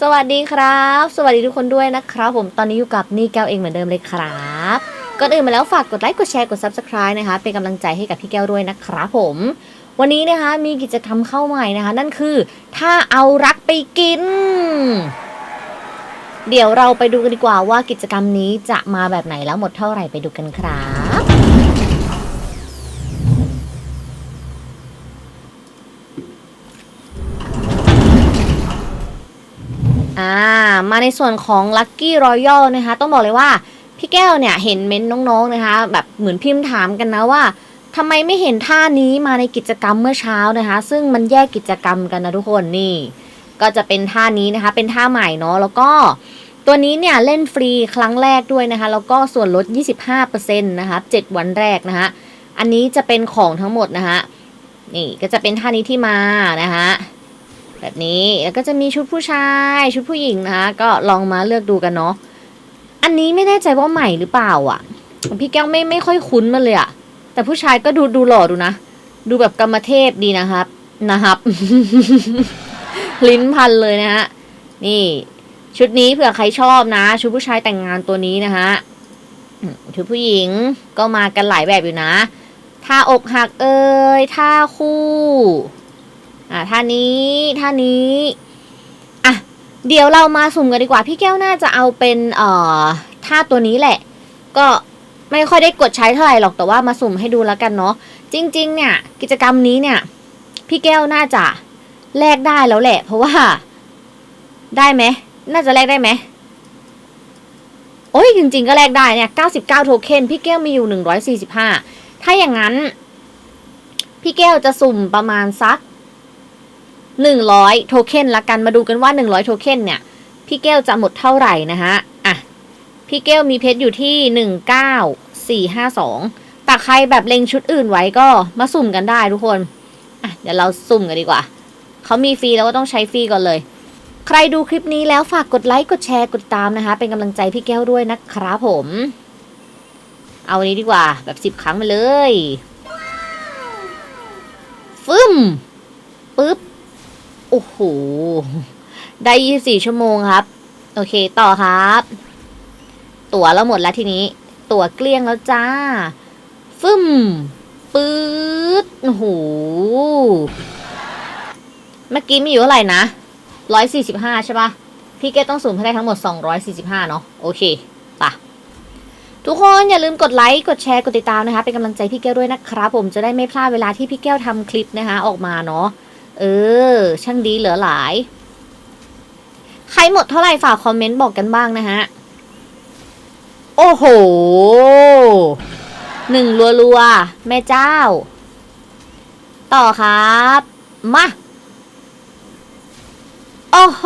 สวัสดีครับ สวัสดีทุกคนด้วยนะครับ ผมตอนนี้อยู่กับนี่แก้วเองเหมือนเดิมเลยครับก่อนอื่นมาแล้วฝากกดไลค์กดแชร์กด subscribe นะคะ เป็นกำลังใจให้กับพี่แก้วด้วยนะครับผม วันนี้นะคะมีกิจกรรมเข้าใหม่นะคะ นั่นคือ ถ้าเอารักไปกิน เดี๋ยวเราไปดูกันดีกว่าว่ากิจกรรมนี้จะมาแบบไหนแล้วหมดเท่าไหร่ไปดูกันครับ อ่ามาในส่วนของ Lucky Royal นะคะ ต้องบอกเลยว่าพี่แก้วเนี่ยเห็นเม้นต์น้องๆนะคะ แบบเหมือนพิมพ์ถามกันนะว่าทำไมไม่เห็นท่านี้มาในกิจกรรมเมื่อเช้านะคะ ซึ่งมันแยกกิจกรรมกันนะทุกคนนี่ ก็จะเป็นท่านี้นะคะ เป็นท่าใหม่เนาะแล้วก็ตัวนี้เนี่ยเล่นฟรีครั้งแรกด้วยนะคะ แล้วก็ส่วนลด 25%นะคะ7วันแรกนะคะอันนี้จะเป็นของทั้งหมดนะคะนี่ก็จะเป็นท่านี้ที่มานะคะ แบบนี้แล้วก็จะมีชุดผู้ชาย ชุดผู้หญิงนะคะก็ลองมาเลือกดูกันเนาะอันนี้ไม่แน่ใจว่าใหม่หรือเปล่าอะพี่แก้วไม่ไม่ค่อยคุ้นมันเลยอะ แต่ผู้ชายก็ดูดูหล่อดูนะ ดูแบบกรรมเทพดีนะครับนะครับ ลิ้นพันเลยนะฮะนี่ชุดนี้เผื่อใครชอบนะ ชุดผู้ชายแต่งงานตัวนี้นะฮะชุดผู้หญิงก็มากันหลายแบบอยู่นะท่าอกหักเอ่ยท่าคู่ อ่าท่านี้ท่านี้อะเดี๋ยวเรามาสุ่มกันดีกว่า พี่แก้วน่าจะเอาเป็นเอ่อท่าตัวนี้แหละ ก็ไม่ค่อยได้กดใช้เท่าไหร่หรอกแต่ว่ามาสุ่มให้ดูแล้วกันเนาะจริง ๆ เนี่ย กิจกรรมนี้เนี่ย พี่แก้วน่าจะแลกได้แล้วแหละ เพราะว่า ได้ไหมน่าจะแลกได้ไหมโอ้ยจริง ๆ ก็แลกได้เนี่ย 99 โทเค็นพี่แก้วมีอยู่ 145 ถ้าอย่างนั้น พี่แก้วจะสุ่มประมาณสัก หนึ่งร้อยโทเค็นละกัน มาดูกันว่าหนึ่งร้อยโทเค็นเนี่ย พี่แก้วจะหมดเท่าไหร่นะฮะอะ พี่แก้วมีเพชรอยู่ที่หนึ่งเก้าสี่ห้าสองแต่ใครแบบเล็งชุดอื่นไว้ก็มาสุ่มกันได้ทุกคน อะ เดี๋ยวเราสุ่มกันดีกว่า เขามีฟรีแล้วก็ต้องใช้ฟรีก่อนเลย ใครดูคลิปนี้แล้วฝากกดไลค์ กดแชร์ กดตามนะคะ เป็นกำลังใจพี่แก้วด้วยนะครับผม เอาอันนี้ดีกว่า แบบสิบ10 ครั้งไปเลย ฟึมปึ๊บ โอ้โห ได้ยี่สี่ชั่วโมงครับ โอเคต่อครับ ตั๋วเราหมดแล้วทีนี้ ตั๋วเกลี้ยงแล้วจ้า ฟึ่มปื๊ดโอ้โห เมื่อกี้มีอยู่เท่าไหร่นะร้อยสี่สิบห้าใช่ปะพี่เกตต้องสุ่มให้ได้ทั้งหมดสองร้อยสี่สิบห้าเนาะ โอเคปะทุกคนอย่าลืมกดไลค์ กดแชร์ กดติดตามนะคะ เป็นกำลังใจพี่แก้วด้วยนะครับ ผมจะได้ไม่พลาดเวลาที่พี่แก้วทำคลิปนะคะ ออกมาเนาะ เออ ช่างดีเหลือหลาย ใครหมดเท่าไหร่ฝากคอมเมนต์บอกกันบ้างนะฮะ โอ้โห หนึ่งรัวๆ แม่เจ้า ต่อครับ มา โอ้โห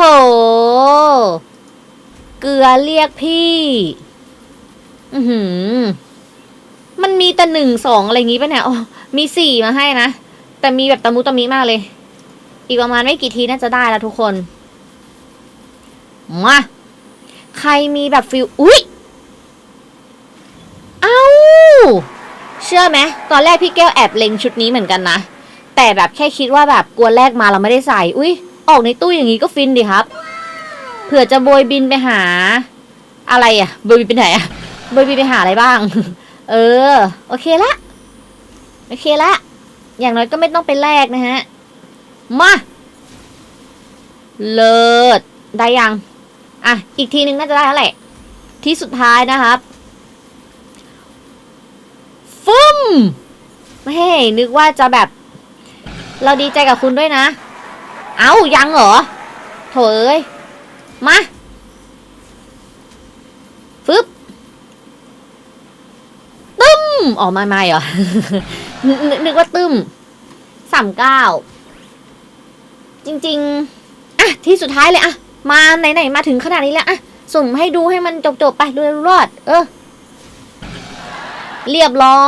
เกลือเรียกพี่ อือหือ มันมีแต่หนึ่งสองอะไรอย่างงี้ป่ะเนี่ย อ๋อ มีสี่มาให้นะ แต่มีแบบตะมุตะมิมากเลย อีกประมาณไม่กี่ทีน่าจะได้แล้วทุกคน มา ใครมีแบบฟิลอุ๊ย เอ้า เชื่อไหม ตอนแรกพี่แก้วแอบเล็งชุดนี้เหมือนกันนะ แต่แบบแค่คิดว่าแบบกลัวแรกมาเราไม่ได้ใส่ อุ๊ย ออกในตู้อย่างนี้ก็ฟินดีครับ เผื่อจะโบยบินไปหา อะไรอะโบยบินไปไหนอะโบยบินไปหาอะไรบ้าง เออ โอเคละ โอเคละ อย่างน้อยก็ไม่ต้องไปแลกนะฮะ มา เลิศ ได้ยัง อะ อีกทีนึงน่าจะได้แล้วแหละ ที่สุดท้ายนะครับฟึ่มไม่นึกว่าจะแบบ เราดีใจกับคุณด้วยนะ เอ้า ยังเหรอ โถเอ้ย มาฟึบตึ้ม ออกมาไม่เหรอ นึกนึกว่าตึ้มสามเก้า จริง ๆ อะ ที่สุดท้ายเลยอะ มาไหนๆมาถึงขนาดนี้แล้วอะ สุ่มให้ดูให้มันจบๆไปรวยรอด เออ เรียบร้อ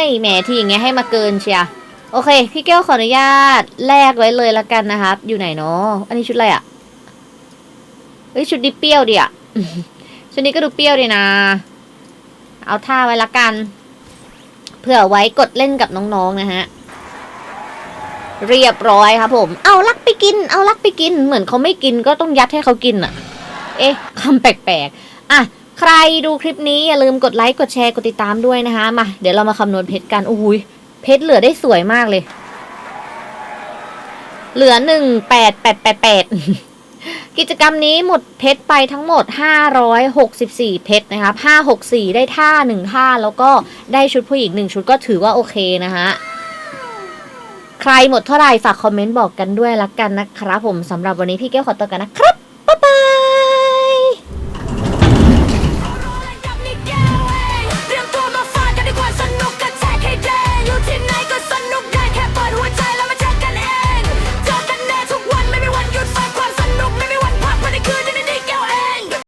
ยแหมที่อย่างเงี้ยให้มาเกินเชียร์โอเค พี่แก้วขออนุญาตแลกไว้เลยละกันนะครับ อยู่ไหนเนาะอันนี้ชุดอะไรอะ่ะเฮ้ยชุดดิเปรี้ยวดิอะชุดนี้ก็ดูเปรี้ยวดีนะ เอาท่าไว้ละกัน เผื่อไว้กดเล่นกับน้องๆนะฮะ เรียบร้อยครับผม เอาลักไปกิน เอาลักไปกิน เหมือนเขาไม่กินก็ต้องยัดให้เขากินอะเอ๊ะคำแปลกๆ อะ ใครดูคลิปนี้อย่าลืมกดไลค์ กดแชร์ กดติดตามด้วยนะคะ มา เดี๋ยวเรามาคำนวณเพชรกัน โอ้โหยเพชรเหลือได้สวยมากเลย เหลือหนึ่งแปดแปดแปดแปดกิจกรรมนี้หมดเพชรไปทั้งหมด 564 เพชรนะครับ564 ได้ท่าหนึ่งท่า แล้วก็ได้ชุดผู้หญิงหนึ่งชุดก็ถือว่าโอเคนะฮะ ใครหมดเท่าไหร่ฝากคอมเมนต์บอกกันด้วยละกันนะครับผมสำหรับวันนี้พี่แก้วขอตัวกันนะครับ